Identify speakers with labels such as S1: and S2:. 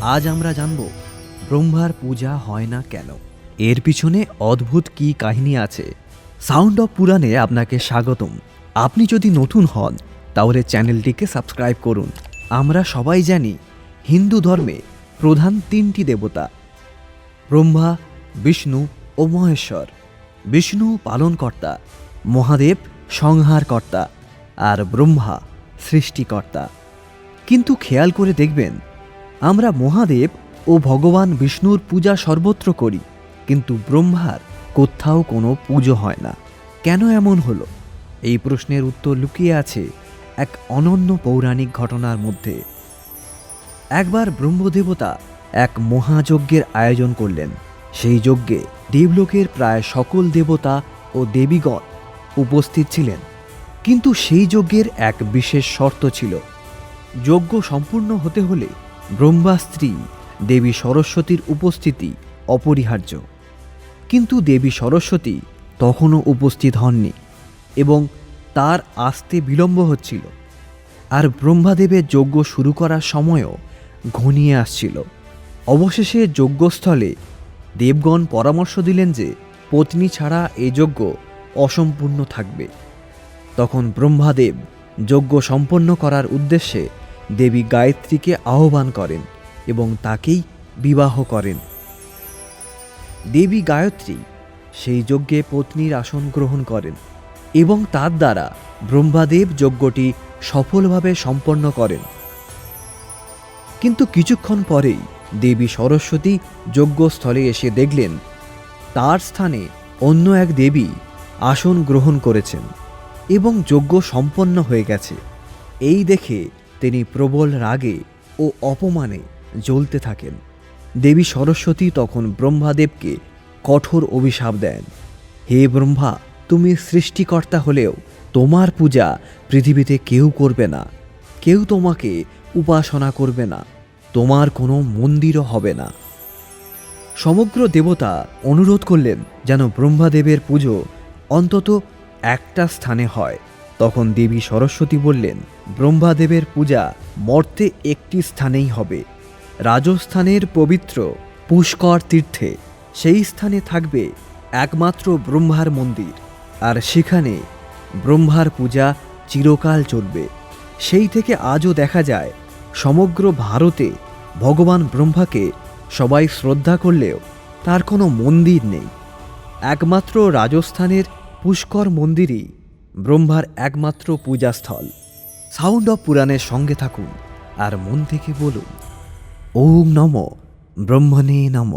S1: আজ আমরা জানব, ব্রহ্মার পূজা হয় না কেন? এর পিছনে অদ্ভুত কী কাহিনী আছে? সাউন্ড অফ পুরাণে আপনাকে স্বাগতম। আপনি যদি নতুন হন, তাহলে চ্যানেলটিকে সাবস্ক্রাইব করুন। আমরা সবাই জানি, হিন্দু ধর্মে প্রধান তিনটি দেবতা, ব্রহ্মা, বিষ্ণু ও মহেশ্বর। বিষ্ণু পালনকর্তা, মহাদেব সংহারকর্তা, আর ব্রহ্মা সৃষ্টিকর্তা। কিন্তু খেয়াল করে দেখবেন আমরা মহাদেব ও ভগবান বিষ্ণুর পূজা সর্বত্র করি, কিন্তু ব্রহ্মার কোথাও কোনো পুজো হয় না। কেন এমন হলো? এই প্রশ্নের উত্তর লুকিয়ে আছে এক অনন্য পৌরাণিক ঘটনার মধ্যে। একবার ব্রহ্মদেবতা এক মহাযজ্ঞের আয়োজন করলেন। সেই যজ্ঞে দেবলোকের প্রায় সকল দেবতা ও দেবীগণ উপস্থিত ছিলেন। কিন্তু সেই যজ্ঞের এক বিশেষ শর্ত ছিল। যজ্ঞ সম্পূর্ণ হতে হলে ব্রহ্মা স্ত্রী, দেবী সরস্বতীর উপস্থিতি অপরিহার্য। কিন্তু দেবী সরস্বতী তখনও উপস্থিত হননি এবং তার আসতে বিলম্ব হচ্ছিল আর ব্রহ্মাদেবের যজ্ঞ শুরু করার সময়ও ঘনিয়ে আসছিল। অবশেষে যজ্ঞস্থলে দেবগণ পরামর্শ দিলেন যে পত্নী ছাড়া এই যজ্ঞ অসম্পূর্ণ থাকবে। তখন ব্রহ্মাদেব যজ্ঞ সম্পন্ন করার উদ্দেশ্যে দেবী গায়ত্রীকে আহ্বান করেন এবং তাকেই বিবাহ করেন। দেবী গায়ত্রী সেই যজ্ঞে পত্নীর আসন গ্রহণ করেন এবং তার দ্বারা ব্রহ্মাদেব যজ্ঞটি সফলভাবে সম্পন্ন করেন। কিন্তু কিছুক্ষণ পরেই দেবী সরস্বতী যজ্ঞস্থলে এসে দেখলেন, তার স্থানে অন্য এক দেবী আসন গ্রহণ করেছেন এবং যজ্ঞ সম্পন্ন হয়ে গেছে। এই দেখে তিনি প্রবল রাগে ও অপমানে জ্বলতে থাকেন। দেবী সরস্বতী তখন ব্রহ্মাদেবকে কঠোর অভিশাপ দেন। হে ব্রহ্মা, তুমি সৃষ্টিকর্তা হলেও তোমার পূজা পৃথিবীতে কেউ করবে না। কেউ তোমাকে উপাসনা করবে না। তোমার কোনো মন্দিরও হবে না। সমগ্র দেবতা অনুরোধ করলেন যেন ব্রহ্মাদেবের পুজো অন্তত একটা স্থানে হয়। তখন দেবী সরস্বতী বললেন ব্রহ্মাদেবের পূজা মর্তে একটি স্থানেই হবে। রাজস্থানের পবিত্র পুষ্কর তীর্থে সেই স্থানে থাকবে একমাত্র ব্রহ্মার মন্দির। আর সেখানে ব্রহ্মার পূজা চিরকাল চলবে। সেই থেকে আজও দেখা যায়, সমগ্র ভারতে ভগবান ব্রহ্মাকে সবাই শ্রদ্ধা করলেও তার কোনো মন্দির নেই। একমাত্র রাজস্থানের পুষ্কর মন্দিরই ব্রহ্মার একমাত্র পূজাস্থল। সাউন্ড অফ পুরাণের সঙ্গে থাকুন আর মন থেকে বলুন ওম নম ব্রহ্মণে নম।